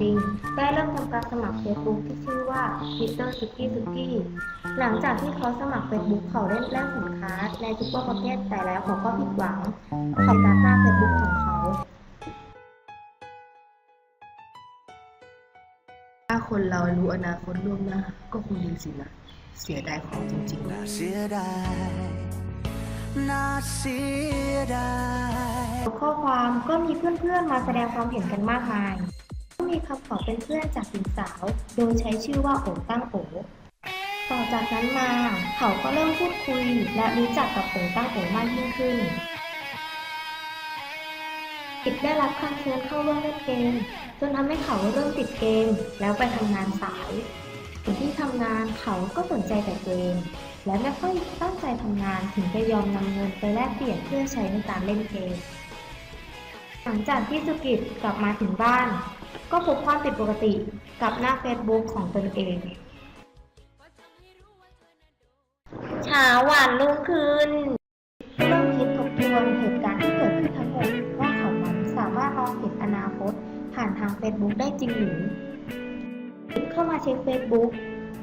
จริง ได้เริ่มทำการสมัครเฟซบุ๊กที่ชื่อว่า Peter Suki Suki หลังจากที่เขาสมัครเฟซบุ๊กเขาได้แลกสินค้าในซุปเปอร์มาร์เก็ตแต่แล้วเขาก็ผิดหวังเขาดักหน้าเฟซบุ๊กของเขาถ้าคนเรารู้อนาคตล่วงหน้าก็คงดีสินะ เสียดายของจริงๆน่าเสียดาย น่าเสียดาย ข้อความก็มีเพื่อนๆมาแสดงความเห็นกันมากมายก็ มีคำขอเป็นเพื่อนจากหญิงสาว โดยใช้ชื่อว่าโอตั้งโอ ต่อจากนั้นมา เขาก็เริ่มพูดคุย และรู้จักกับโอตั้งโอมากยิ่งขึ้นกิจได้รับคำเชิญเข้าร่วมเล่นเกม จนทำให้เขาเริ่มติดเกม แล้วไปทำงานสายถึงที่ทำงานเขาก็สนใจแต่เกม และไม่ค่อยตั้งใจทำงานถึงจะยอมนำเงินไปแลกเปลี่ยนเพื่อใช้ในการเล่นเกม หลังจากที่สุกิตกลับมาถึงบ้าน ก็พบความผิดปกติกับหน้าเฟซบุ๊กของตนเอง เช้าวันรุ่งขึ้นเริ่มคิดทบทวนเหตุการณ์ที่เกิดขึ้นทั้งหมดว่าเขานั้นสามารถมองเห็นอนาคตผ่านทางเฟซบุ๊กได้จริงหรือเข้ามาเช็คเฟซบุ๊ก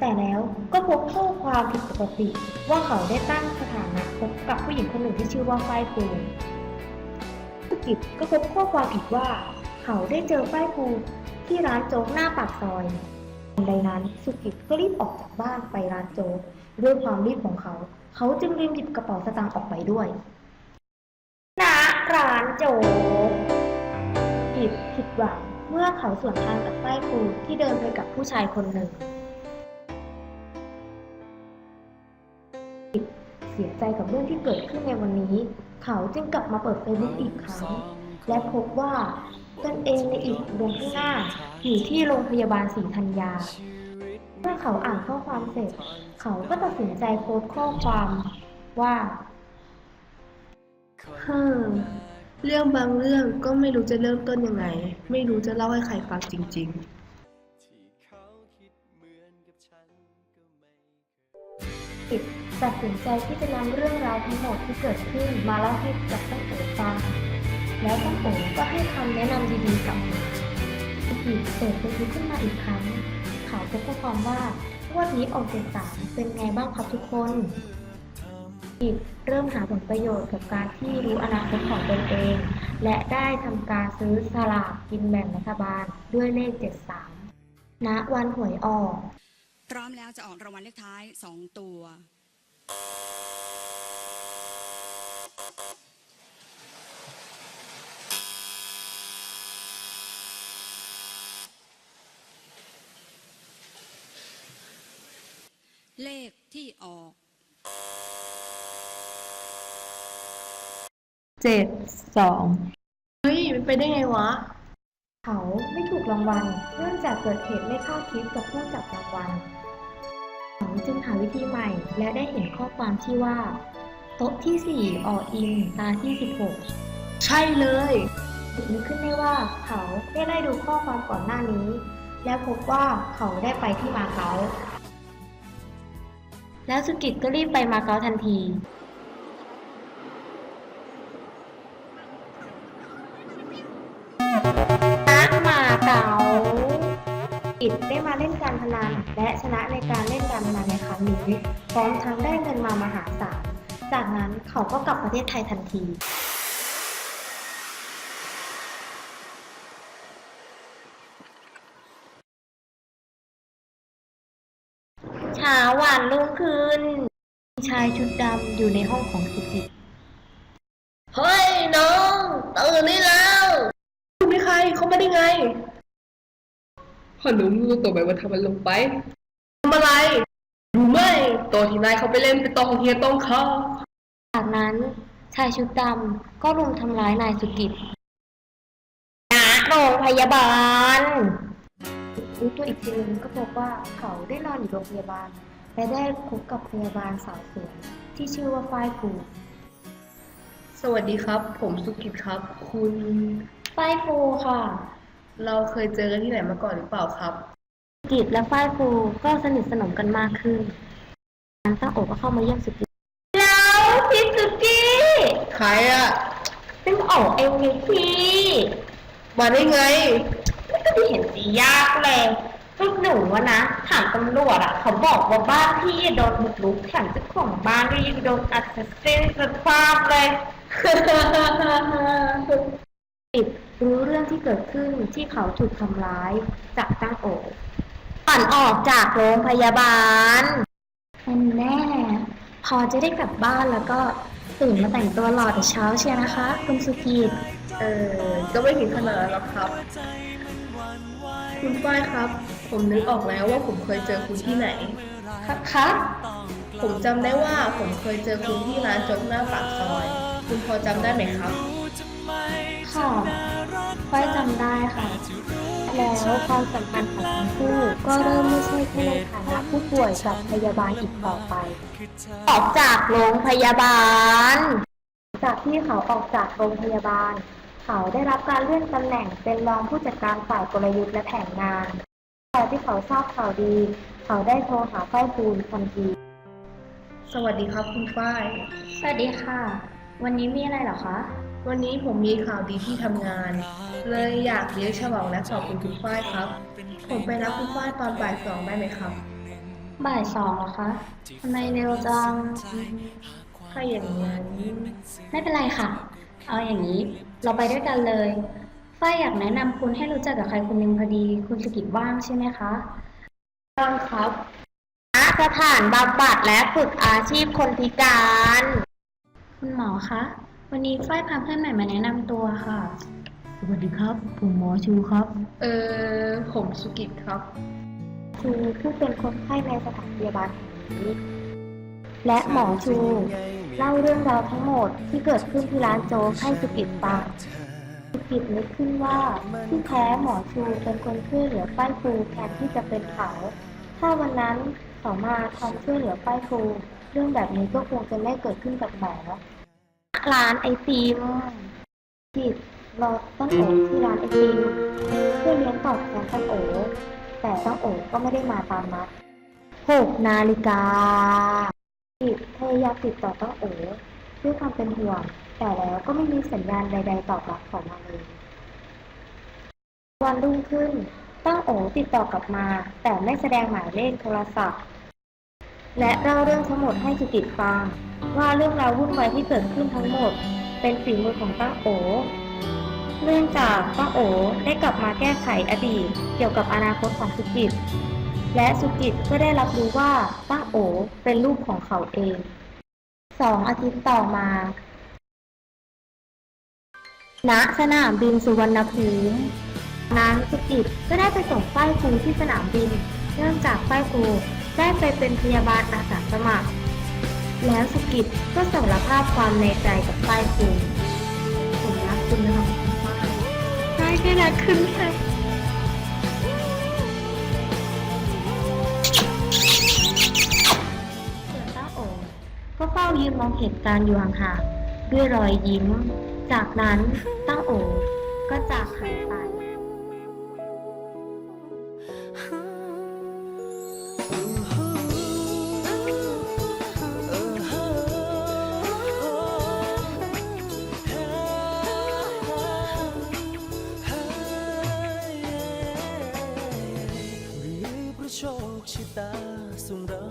แต่แล้วก็พบข้อความผิดปกติว่าเขาได้ตั้งสถานะคบกับผู้หญิงคนหนึ่งที่ชื่อว่าฝ้ายปูสุกิจก็พบข้อความอีกว่า เขาได้เจอฝ้ายปูที่ร้านโจ๊กหน้าปากซอยทันใดนั้นสุกิจก็รีบออกจากบ้านไปร้านโจ๊กด้วยความรีบของเขา เขาจึงลืมหยิบกระเป๋าสตางค์ออกไปด้วยณร้านโจ๊กกิจผิดหวังเมื่อเขาสวนทางกับฝ้ายปูที่เดินไปกับผู้ชายคนหนึ่งเสียใจกับเรื่องที่เกิดขึ้นในวันนี้ เขาจึงกลับมาเปิดเฟซบุ๊กอีกครั้ง และพบว่า ตนเองในอีกเดือนข้างหน้า อยู่ที่โรงพยาบาลศรีธัญญา เมื่อเขาอ่านข้อความเสร็จ เขาก็ตัดสินใจโพสต์ข้อความว่าเฮ้อเรื่องบางเรื่องก็ไม่รู้จะเริ่มต้นยังไง ไม่รู้จะเล่าให้ใครฟังจริงกิจตัดสินใจที่จะนำเรื่องราวทั้งหมดที่เกิดขึ้นมาเล่าให้กับตั้งโอฟัง แล้วตั้งโอก็ให้คำแนะนำดีๆกับกิจเปิดเฟซบุ๊กขึ้นมาอีกครั้ง เขาพบข้อความว่างวันนี้ออกเจ็ดสามเป็นไงบ้างครับทุกคนกิจเริ่มหาผลประโยชน์กับการที่รู้อนาคตของตนเอง และได้ทำการซื้อสลากกินแบ่งรัฐบาลด้วยเลข 73 ณ วันหวยออก พร้อมแล้วจะออกรางวัลเลขท้าย 2 ตัว เลขที่ออกๆเจ็ดสองเฮ้ยมันไปได้ไงวะ เขาไม่ถูกรางวัลเนื่องจากเกิดเหตุไม่คาดคิดกับผู้จับรางวัลเขาจึงหาวิธีใหม่และได้เห็นข้อความที่ว่า โต๊ะที่4อออินตาที่16ใช่เลยนึกขึ้นได้ว่าเขาได้ได้ดูข้อความก่อนหน้านี้ และพบว่าเขาได้ไปที่มาเก๊า แล้วสุกิตก็รีบไปมาเก๊าทันทีนักมาเก๋าอิดได้มาเล่นการพนันและชนะในการเล่นการพนันในครั้งนี้พร้อมทั้งได้เงินมามหาศาล จากนั้นเขาก็กลับประเทศไทยทันที เช้า วันรุ่งขึ้นชายชุดดำอยู่ในห้องของสุกิตเฮ้ยน้องตื่นได้แล้วคุณเป็นใครเขามาได้ไงพอหนุ่มรู้ตัวไหมว่าทำมันลงไปทำอะไรรู้ไหมตัวที่นายเขาไปเล่นเป็นตัวของเฮียต้องเขาจากนั้นชายชุดดำก็รุมทำร้ายนายสุกิตณโรงพยาบาลรู้ตัวอีกทีนึงก็พบว่าเขาได้นอนอยู่โรงพยาบาล และได้พบกับพยาบาลสาวสวยที่ชื่อว่าฝ้ายฟูสวัสดีครับ ผมสุกิตครับ คุณฝ้ายฟูค่ะ เราเคยเจอกันที่ไหนมาก่อนหรือเปล่าครับสุกิตและฝ้ายฟูก็สนิทสนมกันมากขึ้นนั้นตั้งโอก็เข้ามาเยี่ยมสุกิตแล้วพี่สุกิตใครอะตั้งโอเองไงพี่มาได้ไง ก็ไม่เห็นสียากเลย พวกหนูอะนะถามตำรวจอะเขาบอกว่าบ้านพี่โดนบุกรุกแถมเจ้าของบ้านก็ยังโดนอัดเส้นกระฟาดเลย ติดรู้เรื่องที่เกิดขึ้นที่เขาถูกทำร้ายจากตั้งโอปั่นออกจากโรงพยาบาลมันแน่ พอจะได้กลับบ้านแล้วก็ตื่นมาแต่งตัวหล่อแต่เช้าเชียวนะคะ คุณสุกีตเออก็ไม่ถึงขนาดนั้นหรอกครับ คุณฝ้ายครับ ผมนึกออกแล้วว่าผมเคยเจอคุณที่ไหนครับครับผมจำได้ว่าผมเคยเจอคุณที่ร้านโจ๊กหน้าปากซอย คุณพอจำได้ไหมครับ ค่ะฝ้ายจำได้ค่ะ แล้วความสัมพันธ์ของทั้งคู่ก็เริ่มไม่ใช่แค่ในฐานะผู้ป่วยกับพยาบาลอีกต่อไป ออกจากโรงพยาบาล จากที่เขาออกจากโรงพยาบาล เขาได้รับการเลื่อนตำแหน่งเป็นรองผู้จัดการฝ่ายกลยุทธ์และแผนงานพ อที่เขาทราบข่าวดี เขาได้โทรหาฝ้ายปูนทันทีสวัสดีครับคุณฝ้าย สวัสดีค่ะ วันนี้มีอะไรเหรอคะ วันนี้ผมมีข่าวดีที่ทำงาน เลยอยากเลี้ยงฉลองและขอบคุณคุณฝ้ายครับ ผมไปรับคุณฝ้ายตอนบ่ายสองได้ไหมครับ บ่ายสองเหรอคะทำไมเร็วจัง ถ้าอย่างนั้น ไม่เป็นไรค่ะ เอาอย่างนี้ เราไปด้วยกันเลย ฝ้ายอยากแนะนำคุณให้รู้จักกับใครคนหนึ่งพอดี คุณสุกิจว่างใช่ไหมคะบ้างครับสถานบำบัดและฝึกอาชีพคนพิการ คุณหมอคะ วันนี้ฝ้ายพาเพื่อนใหม่มาแนะนำตัวค่ะ สวัสดีครับ ผมหมอชูครับ เออผมสุกิตครับ ชูผู้เป็นคนไข้ในสถานพยาบาลแห่งนี้ และหมอชู เล่าเรื่องราวทั้งหมดที่เกิดขึ้นที่ร้านโจ๊กให้สุกิตฟัง สุกิจนึกขึ้นว่าที่แท้หมอชูเป็นคนช่วยเหลือป้ายครูแทนที่จะเป็นเขา ถ้าวันนั้นเขามาทำช่วยเหลือป้ายครูเรื่องแบบนี้ก็คงจะไม่เกิดขึ้นกับหมอร้านไอติมจิตรอตั้งโอที่ร้านไอติมเพื่อเลี้ยงตอบแทนตั้งโอแต่ตั้งโอก็ไม่ได้มาตามนัดหกนาฬิกาจิตพยายามติดต่อตั้งโอด้วยความเป็นห่วง แต่แล้วก็ไม่มีสัญญาณใด ๆ ตอบรับของมาเลย วันรุ่งขึ้นตั้งโอติดต่อกลับมา แต่ไม่แสดงหมายเลขโทรศัพท์ และเล่าเรื่องทั้งหมดให้สุกิตฟัง ว่าเรื่องราววุ่นวายที่เกิดขึ้นทั้งหมด เป็นฝีมือของตั้งโอเนื่องจากตั้งโอได้กลับมาแก้ไขอดีตเกี่ยวกับอนาคตของสุกิตและสุกิตก็ได้รับรู้ว่าตั้งโอเป็นลูกของเขาเองสองอาทิตย์ต่อมา ณสนามบินสุวรรณภูมินั้นสุกิตก็ได้ไปส่งฝ้ายครูที่สนามบิน เนื่องจากฝ้ายครูได้ไปเป็นพยาบาลอาสาสมัคร แล้วสุกิตก็สารภาพความในใจกับฝ้ายครูผมรักคุณนะคะคุณฝ้ายฝ้ายก็รักคุณค่ะส่วนต้าโอก็เฝ้ายืนมองเหตุการณ์อยู่ห่างๆด้วยรอยยิ้ม จากนั้นต้าโอก็จากหายไปโชคชะตาส่งเรา